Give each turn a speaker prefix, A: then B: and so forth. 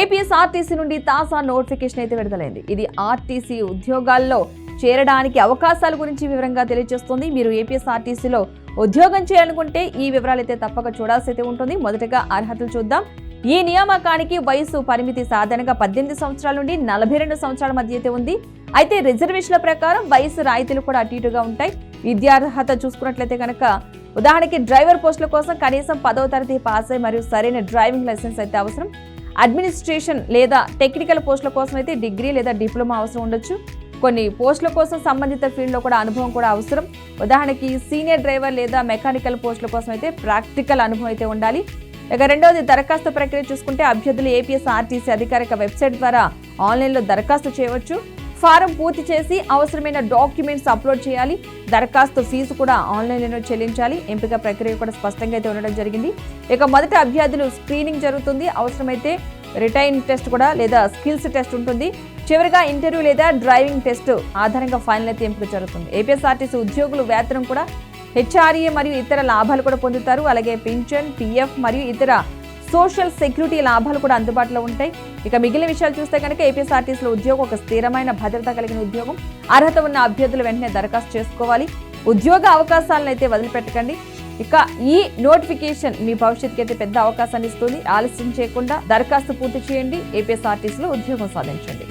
A: APSRTC నుండి తాజా notification అయితే విడుదలైంది. ఇది ఆర్టీసీ ఉద్యోగాల్లో చేరడానికి అవకాశాల గురించి వివరంగా తెలియజేస్తుంది. మీరు ఏపీఎస్ఆర్టీసీలో ఉద్యోగం చేయాలనుకుంటే ఈ వివరాలు అయితే తప్పక చూడాల్సి అయితే ఉంటుంది. మొదటగా అర్హతలు చూద్దాం. ఈ నియామకానికి వయసు పరిమితి సాధారణంగా పద్దెనిమిది సంవత్సరాల నుండి నలభై రెండు సంవత్సరాల మధ్య అయితే ఉంది. అయితే రిజర్వేషన్ల ప్రకారం వయసు రాయితీలు కూడా అటు ఇటుగా ఉంటాయి. విద్యార్హత చూసుకున్నట్లయితే కనుక ఉదాహరణకి డ్రైవర్ పోస్టుల కోసం కనీసం పదవ తరగతి పాస్ అయి మరియు సరైన డ్రైవింగ్ లైసెన్స్ అయితే అవసరం. అడ్మినిస్ట్రేషన్ లేదా టెక్నికల్ పోస్టుల కోసం అయితే డిగ్రీ లేదా డిప్లొమా అవసరం ఉండొచ్చు. కొన్ని పోస్టుల కోసం సంబంధిత ఫీల్డ్లో కూడా అనుభవం కూడా అవసరం. ఉదాహరణకి సీనియర్ డ్రైవర్ లేదా మెకానికల్ పోస్టుల కోసం అయితే ప్రాక్టికల్ అనుభవం అయితే ఉండాలి. ఇక రెండవది దరఖాస్తు ప్రక్రియ చూసుకుంటే అభ్యర్థులు ఏపీఎస్ ఆర్టీసీ అధికారిక వెబ్సైట్ ద్వారా ఆన్లైన్లో దరఖాస్తు చేయవచ్చు. ఫారం పూర్తి చేసి అవసరమైన డాక్యుమెంట్స్ అప్లోడ్ చేయాలి. దరఖాస్తు ఫీజు కూడా ఆన్లైన్లో చెల్లించాలి. ఎంపిక ప్రక్రియ కూడా స్పష్టంగా అయితే ఉండడం జరిగింది. ఇక మొదటి అభ్యర్థులు స్క్రీనింగ్ జరుగుతుంది. అవసరమైతే రిటైన్ టెస్ట్ కూడా లేదా స్కిల్స్ టెస్ట్ ఉంటుంది. చివరిగా ఇంటర్వ్యూ లేదా డ్రైవింగ్ టెస్ట్ ఆధారంగా ఫైనల్ అయితే ఎంపిక జరుగుతుంది. ఏపీఎస్ఆర్టీసీ ఉద్యోగులు వేతనం కూడా హెచ్ఆర్ఏ మరియు ఇతర లాభాలు కూడా పొందుతారు. అలాగే పింఛన్ పిఎఫ్ మరియు ఇతర సోషల్ సెక్యూరిటీ లాభాలు కూడా అందుబాటులో ఉంటాయి. ఇక మిగిలిన విషయాలు చూస్తే కనుక ఏపీఎస్ఆర్టీసీలో ఉద్యోగం ఒక స్థిరమైన భద్రత కలిగిన ఉద్యోగం. అర్హత ఉన్న అభ్యర్థులు వెంటనే దరఖాస్తు చేసుకోవాలి. ఉద్యోగ అవకాశాలను అయితే వదిలిపెట్టకండి. ఇక ఈ నోటిఫికేషన్ మీ భవిష్యత్తుకి అయితే పెద్ద అవకాశాన్ని ఇస్తుంది. ఆలస్యం చేయకుండా దరఖాస్తు పూర్తి చేయండి. ఏపీఎస్ఆర్టీసీలో ఉద్యోగం సాధించండి.